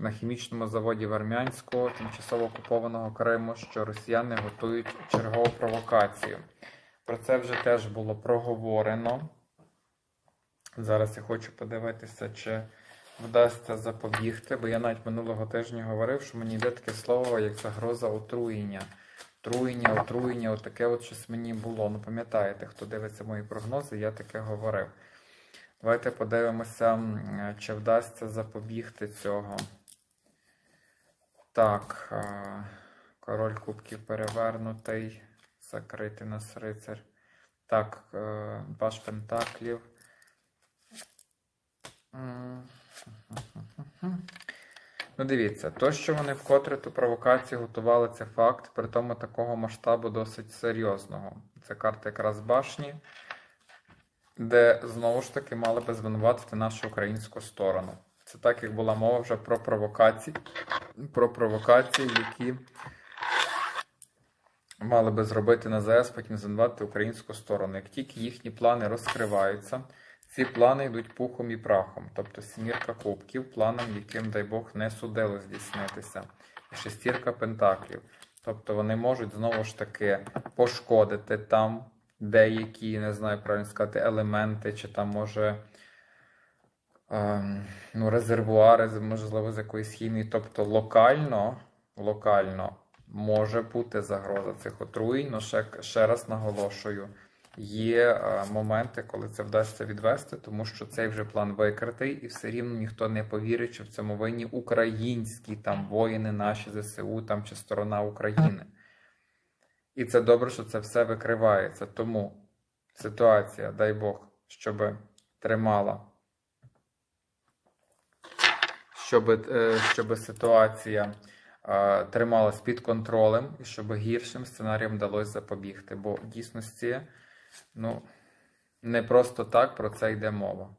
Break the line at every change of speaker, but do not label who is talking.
на хімічному заводі в Армянську, тимчасово окупованого Криму, що росіяни готують чергову провокацію. Про це вже теж було проговорено. Зараз я хочу подивитися, чи вдасться запобігти, бо я навіть минулого тижня говорив, що мені йде таке слово, як загроза отруєння. Отруєння, отруєння, отаке от щось мені було. Ну, пам'ятаєте, хто дивиться мої прогнози, я таке говорив. Давайте подивимося, чи вдасться запобігти цього. Так, е, король кубків перевернутий, закритий нас рицар. Так, е, паш пентаклів. Ну, дивіться, то, що вони вкотре ту провокацію готували, це факт, при тому такого масштабу досить серйозного. Це карта якраз башні, де знову ж таки мали би звинуватити нашу українську сторону. Це так, як була мова вже про провокації, про провокації, які мали би зробити на ЗС, потім звинуватити українську сторону. Як тільки їхні плани розкриваються, ці плани йдуть пухом і прахом, тобто сімірка кубків, планом, яким, дай Бог, не судило здійснитися, шестірка пентаклів. Тобто вони можуть знову ж таки пошкодити там деякі, не знаю, правильно сказати, елементи, чи там може ну, резервуари, можливо, з якоїсь хімії. Тобто локально, локально може бути загроза цих отруєнь, але ще, ще раз наголошую. Є е, моменти, коли це вдасться відвести, тому що цей вже план викритий, і все рівно ніхто не повірить, що в цьому винні українські там воїни, наші ЗСУ там чи сторона України. І це добре, що це все викривається. Тому ситуація, дай Бог, щоб тримала, щоб, е, щоб ситуація е, трималась під контролем і щоб гіршим сценаріям вдалося запобігти. Бо в дійсності, ну, не просто так про це йде мова.